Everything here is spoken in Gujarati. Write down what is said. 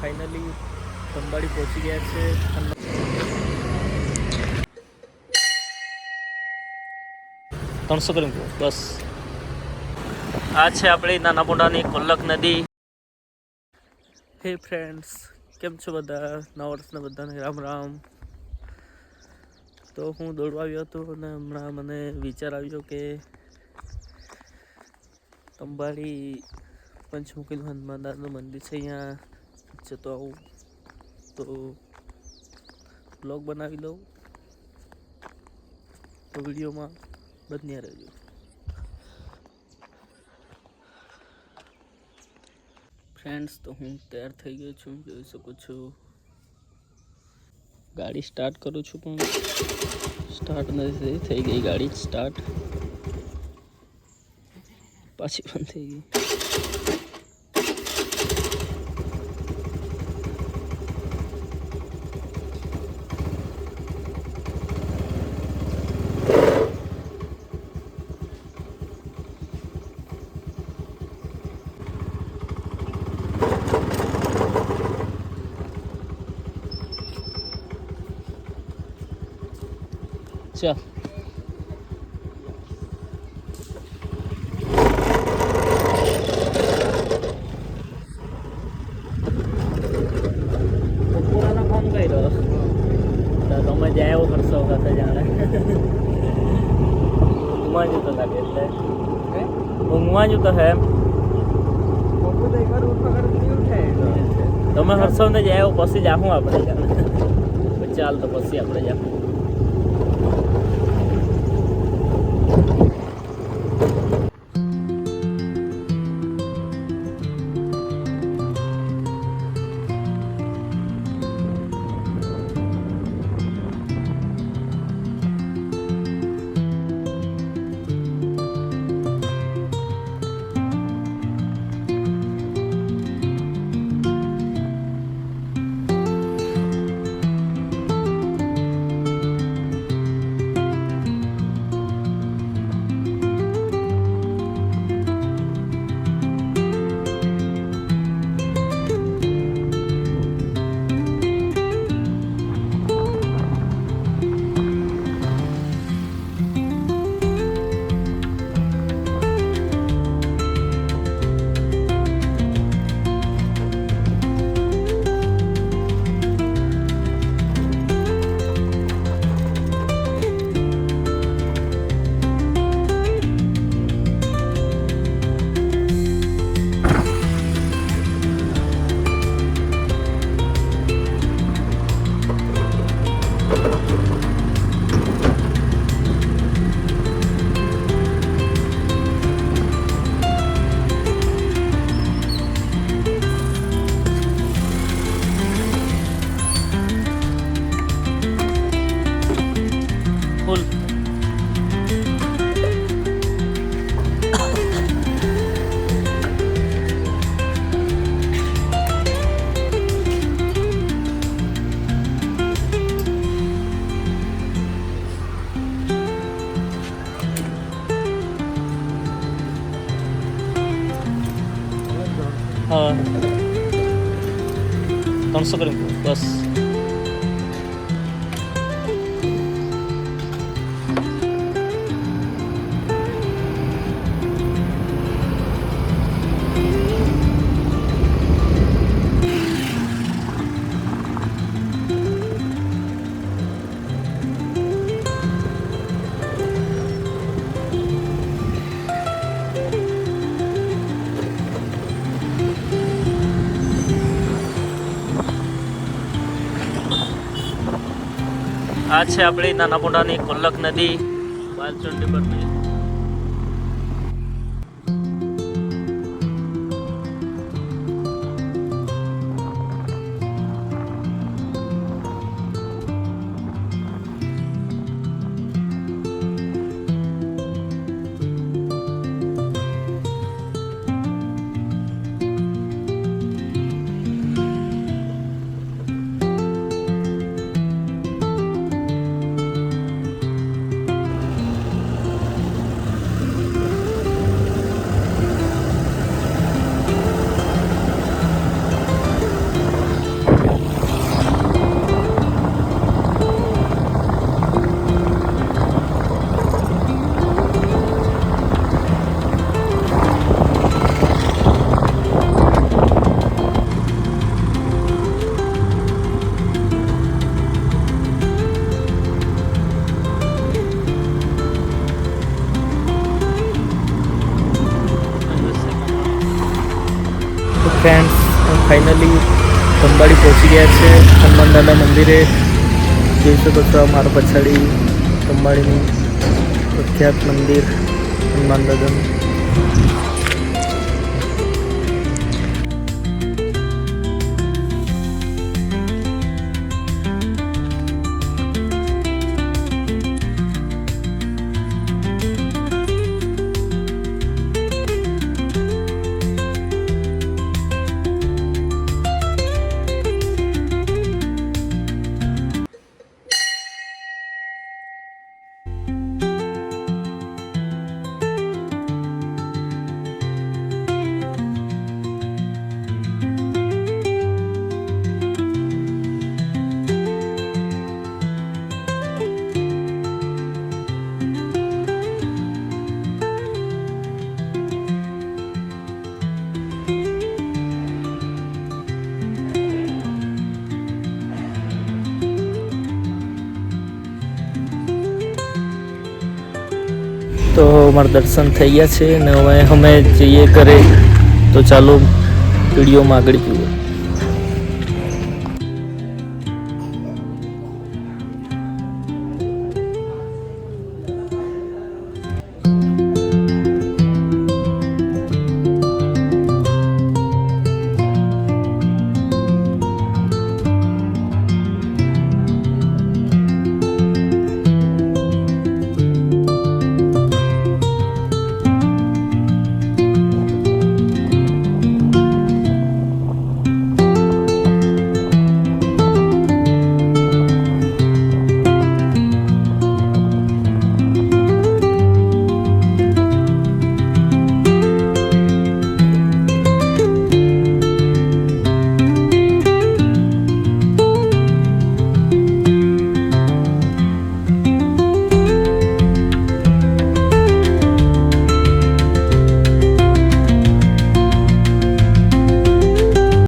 ફાઇનલી ખંભાળી પહોંચી ગયા છે. ત્રણસો કિલોમીટર બસ. આ છે આપણી નાના મોટાની કોલ્લક નદી. હે ફ્રેન્ડ્સ કેમ છો બધા? નવા વર્ષના બધાને રામ રામ. તો હું દોડવા આવ્યો હતો અને હમણાં મને વિચાર આવ્યો કે અંબાડી પંચમુખી હનુમાનદાસનું મંદિર છે અહીંયા. જતો આવું. તો બ્લોગ બનાવી લઉં. તો વિડીયોમાં બન્યા રહેજો. ફ્રેન્ડ્સ તો હું તૈયાર થઈ ગયો છું. જોઈ શકો છો. ગાડી સ્ટાર્ટ કરું છું પણ સ્ટાર્ટ નથી થઈ થઈ ગઈ. ગાડી સ્ટાર્ટ પાછી બંધ થઈ ગઈ. ચાલ જાય એવો કરશો સાથે જાણે ઊંઘમાં જ તો લાગે એટલે. ઊંઘમાં જ તો હે તમે હરસવ ને જાય એવો પછી જાહું આપણે. ચાલ તો પછી આપણે જાહું હા ત્રણસો કરી મૂકો બસ આ છે આપણી નાના મોટાની કોલ્લક નદી બાલચંડી પરની ફ્રેન્ડ્સ ફાઇનલી ખંભાળી પહોંચી ગયા છે હનુમાનદાદા મંદિરે. જોઈ શકો છો મારા પછાડી ખંભાળીનું પ્રખ્યાત મંદિર, હનુમાન દાદાનું. તો અમારા દર્શન થઈ ગયા છે ને હવે અમે જઈએ ઘરે. તો ચાલો વિડીયોમાં આગળ જુઓ